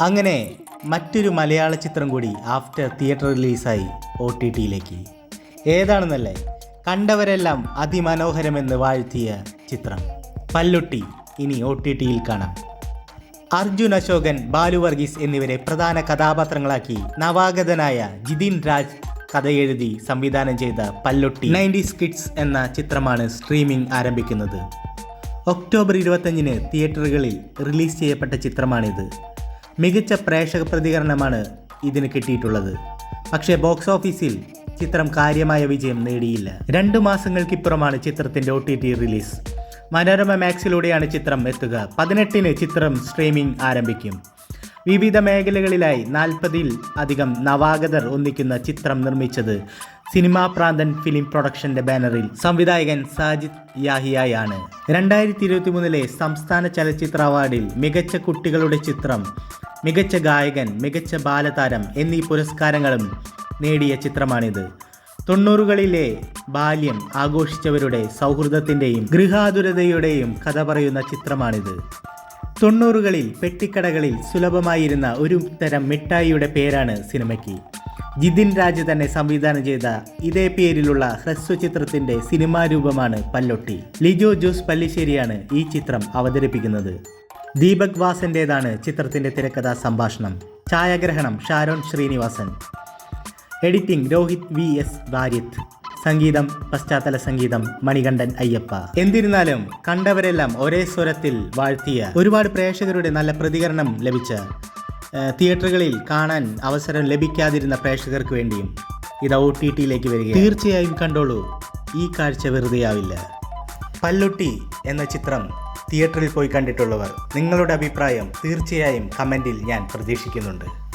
അങ്ങനെ മറ്റൊരു മലയാള ചിത്രം കൂടി ആഫ്റ്റർ തിയേറ്റർ റിലീസായി ഒ ടി ടിയിലേക്ക് ഏതാണെന്നല്ലേ? കണ്ടവരെല്ലാം അതിമനോഹരമെന്ന് വാഴ്ത്തിയ ചിത്രം. പല്ലുട്ടി ഇനി ഒ ടി ടിയിൽ കാണാം. അർജുൻ അശോകൻ ബാലു വർഗീസ് എന്നിവരെ പ്രധാന കഥാപാത്രങ്ങളാക്കി നവാഗതനായ ജിതിൻ രാജ് കഥയെഴുതി സംവിധാനം ചെയ്ത പല്ലൊട്ടി നയന്റീസ് കിഡ്സ് എന്ന ചിത്രമാണ് സ്ട്രീമിംഗ് ആരംഭിക്കുന്നത്. ഒക്ടോബർ ഇരുപത്തഞ്ചിന് തിയേറ്ററുകളിൽ റിലീസ് ചെയ്യപ്പെട്ട ചിത്രമാണിത്. മികച്ച പ്രേക്ഷക പ്രതികരണമാണ് ഇതിന് കിട്ടിയിട്ടുള്ളത്. പക്ഷേ ബോക്സ് ഓഫീസിൽ ചിത്രം കാര്യമായ വിജയം നേടിയില്ല. രണ്ടു മാസങ്ങൾക്കിപ്പുറമാണ് ചിത്രത്തിന്റെ O T T release. Manorama മാക്സിലൂടെയാണ് ചിത്രം എത്തുക. പതിനെട്ടിന് ചിത്രം സ്ട്രീമിംഗ് ആരംഭിക്കും. വിവിധ മേഖലകളിലായി നാൽപ്പതിൽ അധികം നവാഗതർ ഒന്നിക്കുന്ന ചിത്രം നിർമ്മിച്ചത് സിനിമാ പ്രാന്തൻ ഫിലിം പ്രൊഡക്ഷന്റെ ബാനറിൽ സംവിധായകൻ സാജിദ് യാഹിയായാണ്. രണ്ടായിരത്തി ഇരുപത്തി മൂന്നിലെ സംസ്ഥാന ചലച്ചിത്ര അവാർഡിൽ മികച്ച കുട്ടികളുടെ ചിത്രം മികച്ച ഗായകൻ മികച്ച ബാലതാരം എന്നീ പുരസ്കാരങ്ങളും നേടിയ ചിത്രമാണിത്. തൊണ്ണൂറുകളിലെ ബാല്യം ആഘോഷിച്ചവരുടെ സൗഹൃദത്തിന്റെയും ഗൃഹാതുരതയുടെയും കഥ പറയുന്ന ചിത്രമാണിത്. തൊണ്ണൂറുകളിൽ പെട്ടിക്കടകളിൽ സുലഭമായിരുന്ന ഒരു തരം മിഠായിയുടെ പേരാണ് സിനിമയ്ക്ക്. ജിതിൻ രാജ് തന്നെ സംവിധാനം ചെയ്ത ഇതേ പേരിലുള്ള ഹ്രസ്വചിത്രത്തിന്റെ സിനിമാ രൂപമാണ് പല്ലൊട്ടി. ലിജോ ജോസ് പല്ലിശ്ശേരിയാണ് ഈ ചിത്രം അവതരിപ്പിക്കുന്നത്. ദീപക് വാസന്റേതാണ് ചിത്രത്തിന്റെ തിരക്കഥാ സംഭാഷണം. ഛായാഗ്രഹണം Sharon Srinivasan. Editing Rohit V S Variyath. സംഗീതം പശ്ചാത്തല സംഗീതം മണികണ്ഠൻ അയ്യപ്പ. എന്നിരുന്നാലും കണ്ടവരെല്ലാം ഒരേ സ്വരത്തിൽ വാഴ്ത്തിയ ഒരുപാട് പ്രേക്ഷകരുടെ നല്ല പ്രതികരണം ലഭിച്ച തിയേറ്ററുകളിൽ കാണാൻ അവസരം ലഭിക്കാതിരുന്ന പ്രേക്ഷകർക്ക് വേണ്ടിയും ഇത് ഒ ടി ടിയിലേക്ക് വരിക തീർച്ചയായും കണ്ടോളൂ. ഈ കാഴ്ച വെറുതെയാവില്ല. പല്ലുട്ടി എന്ന ചിത്രം തിയേറ്ററിൽ പോയി കണ്ടിട്ടുള്ളവർ നിങ്ങളുടെ അഭിപ്രായം തീർച്ചയായും കമന്റിൽ ഞാൻ പ്രതീക്ഷിക്കുന്നുണ്ട്.